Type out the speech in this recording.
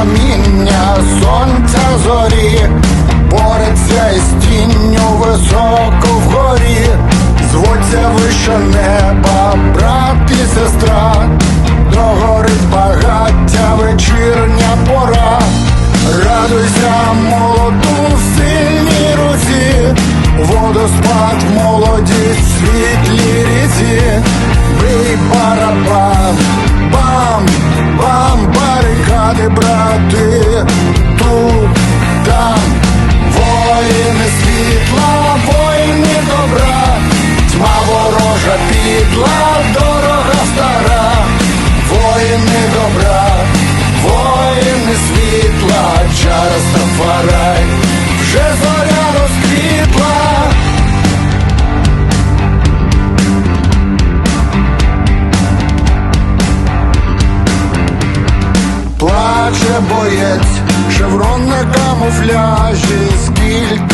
проміння сонця зорі, бореться із тінню високо вгорі, звуться вище неба, брат і сестра, догорить багаття, вечірня пора, радуйся молоду в сильній руці, водоспад молоді, світлі ріці, бий барабан. Наче боєць, шеврон на камуфляжі, скільки